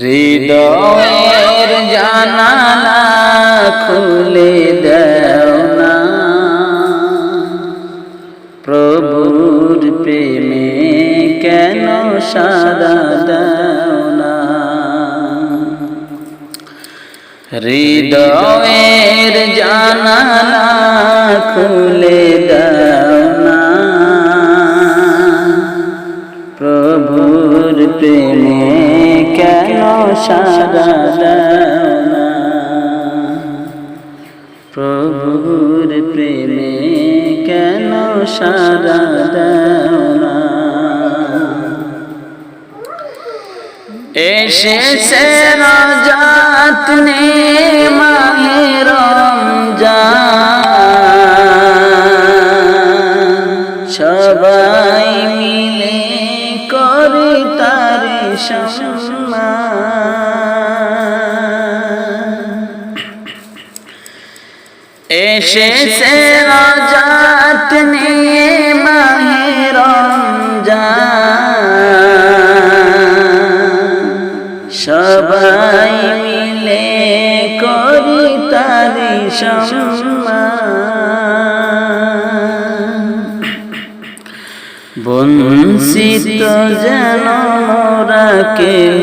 হৃদয়ের জানালা খুলে দেও না। প্রভুর প্রেমে কেন সারা দাও না? হৃদয়ের জানালা খুলে সারা প্রভুর প্রেমে কেন সারা দাও না এসেছে রাজাত নে মাহে সবাই মিলে করে তার সম্মান। এসেছে রাজাত নিয়ে মাহে সবাই মিলে করি তারি বঞ্চিত যেন মোরা কেহ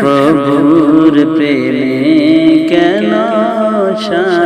প্রভুর প্রেমে কেন সারা